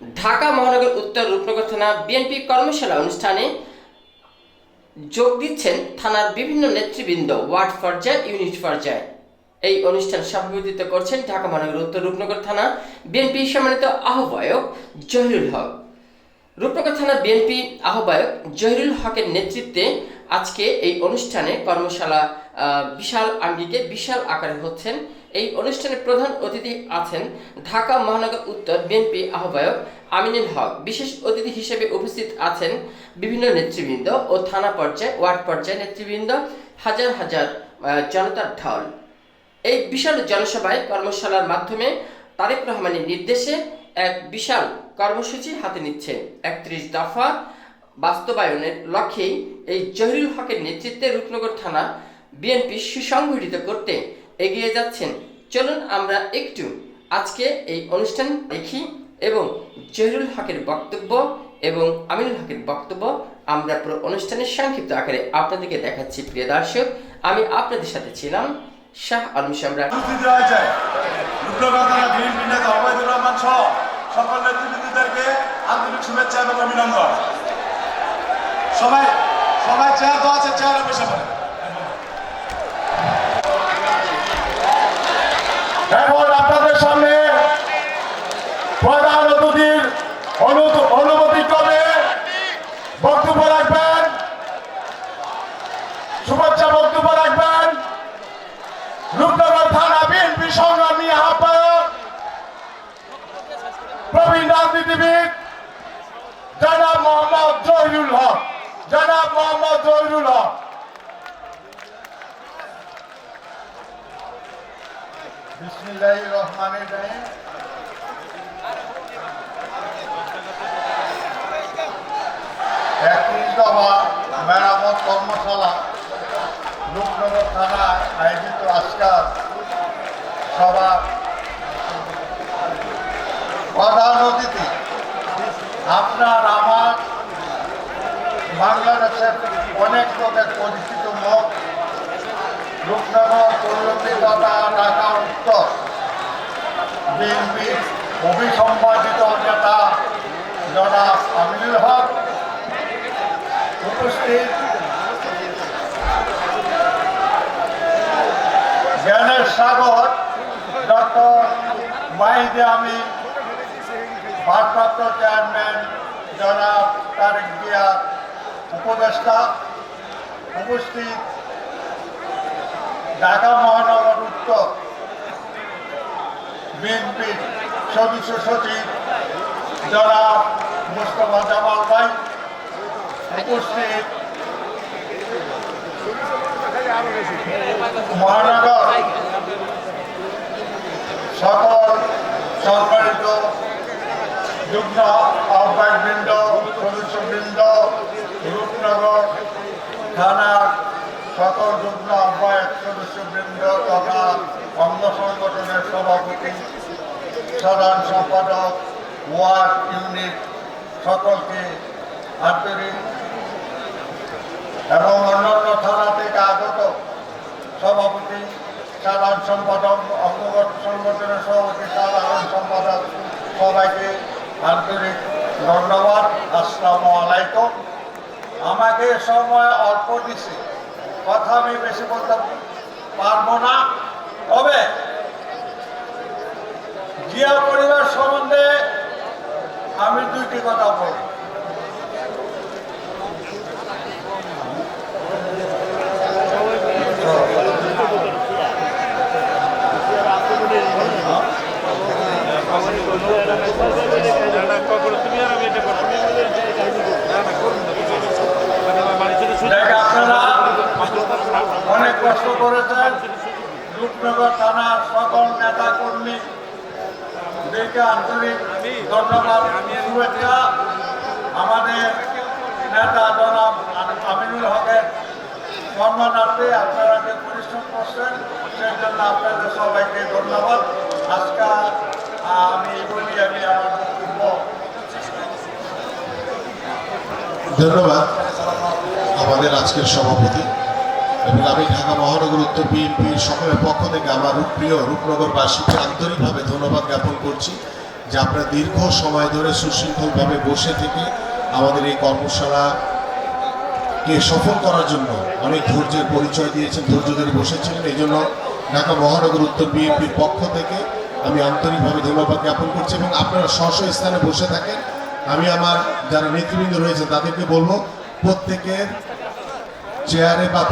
ঢাকা মহানগর উত্তর রূপনগর থানা বিএনপি কর্মশালা অনুষ্ঠানে যোগ দিচ্ছেন থানার বিভিন্ন নেতৃবৃন্দ, ওয়ার্ড পর্যায়ে, ইউনিট পর্যায়ে। এই অনুষ্ঠান সভাপতিত্ব করছেন ঢাকা মহানগর উত্তর রূপনগর থানা বিএনপি সম্মানিত আহ্বায়ক জহিরুল হক। রূপনগর থানা বিএনপি আহ্বায়ক জহিরুল হকের নেতৃত্বে আজকে এই অনুষ্ঠানে কর্মশালা বিশাল আঙ্গিকে বিশাল আকারে হচ্ছেন এই অনুষ্ঠানে প্রধান অতিথি আছেন ঢাকা মহানগর উত্তর বিএনপি আহ্বায়ক আমিনুল হক। বিশেষ অতিথি হিসেবে উপস্থিত আছেন বিভিন্ন নেতৃবৃন্দ ও থানা পর্যায়ে, ওয়ার্ড পর্যায়ে নেতৃবৃন্দ, হাজার হাজার জনতার ঢল। এই বিশাল জনসভায় কর্মশালার মাধ্যমে তারেক রহমানের নির্দেশে এক বিশাল কর্মসূচি হাতে নিচ্ছে। একত্রিশ দফা বাস্তবায়নের লক্ষ্যেই এই জহিরুল হকের নেতৃত্বে রূপনগর থানা বিএনপি সুসংগঠিত করতে এগিয়ে যাচ্ছেন। চলুন আমরা একটু আজকে এই অনুষ্ঠান দেখি এবং জহিরুল হকের বক্তব্য এবং আমিনুল হকের বক্তব্য আমরা পুরো অনুষ্ঠানের সংক্ষিপ্ত আকারে আপনাদেরকে দেখাচ্ছি। প্রিয় দর্শক, আমি আপনাদের সাথে ছিলাম শাহ আলম সম্রাট। সকল নেতৃবৃন্দদেরকে আন্তরিক শুভেচ্ছা এবং অভিনন্দন। সবাই সবাই চেয়ার তো আছে, চেয়ারে বসে। পড়ে এখন আপনাদের সামনে প্রধান অতিথির অনু- অনুমতি ক্রমে বক্তব্য রাখবেন শুভেচ্ছা বক্তব্য রাখবেন রূপনগর থানা বিএনপি সংগ্রামী আহ্বায়ক প্রবীণ রাজনীতিবিদ জনাব মোহাম্মদ জহিরুল হক জনাব মোহাম্মদ জহিরুল হক। আয়োজিত আজকাল সভা প্রধান অতিথি। আপনার আমার বাংলাদেশের অনেক লোকের পরিচিত মুখ রূপনগর ঢাকা উত্তর। বিএনপি অভিসম্পাদিত নেতা জনাব আমিনুল হক উপস্থিত। জ্ঞানের সাগর, ডক্টর মাহিদে আমি ভারপ্রাপ্ত চেয়ারম্যান জনাব তারেক জিয়া, উপদেষ্টা উপস্থিত, ঢাকা মহানগর উত্তর বিএনপির সদস্য সচিব জনাব মুস্তফা জামাল ভাই উপস্থিত, মহানগর সকল সম্মানিত যুগ্ম আহ্বায়কবৃন্দ সদস্যবৃন্দ রূপনগর, থানার সকল যুগ্ম আহ্বায়ক সদস্যবৃন্দ তথা অঙ্গ সংগঠনের সভাপতি, সাধারণ সম্পাদক, ওয়ার্ড ইউনিট সকলকে আন্তরিক এবং অন্যান্য থানা থেকে আগত সভাপতি, সাধারণ সম্পাদক অঙ্গগত সংগঠনের সভাপতি সাধারণ সম্পাদক সবাইকে আন্তরিক ধন্যবাদ, আসসালামু আলাইকুম। আমাকে সময় অল্প দিছে। কথা আমি বেশি বলতে পারব না। তবে জিয়া পরিবার সম্বন্ধে আমি দুইটি কথা বলব তুমি আর আমি এটা করো না না করুন না দেখ আপনারা অনেক করেছেন, রূপনগর থানার সকল নেতা কর্মী দেখে আন্তরিক ধন্যবাদ, শুভেচ্ছা। আমাদের নেতা জনাব আমিনুল হকের সম্মানার্থে আপনারা যে পরিশ্রম করছেন, সেই জন্য আপনাদের সবাইকে ধন্যবাদ। আজকে আমি বলি, আমি আমার ধন্যবাদ। আমাদের আজকের সভাপতি আমি ঢাকা মহানগর উত্তর বিএনপির সকলের পক্ষ থেকে আমার প্রিয় রূপনগরবাসীকে আন্তরিকভাবে ধন্যবাদ জ্ঞাপন করছি যে আপনারা দীর্ঘ সময় ধরে সুশৃঙ্খলভাবে বসে থেকে আমাদের এই কর্মশালা কে সফল করার জন্য অনেক ধৈর্যের পরিচয় দিয়েছেন, ধৈর্য ধরে বসেছিলেন। এই জন্য ঢাকা মহানগর উত্তর বিএনপির পক্ষ থেকে আমি আন্তরিকভাবে ধন্যবাদ জ্ঞাপন করছি এবং আপনারা স্ব স্থানে বসে থাকেন। আমি আমার যারা নেতৃবৃন্দ রয়েছে তাদেরকে বলব, প্রত্যেকের চেয়ারে বা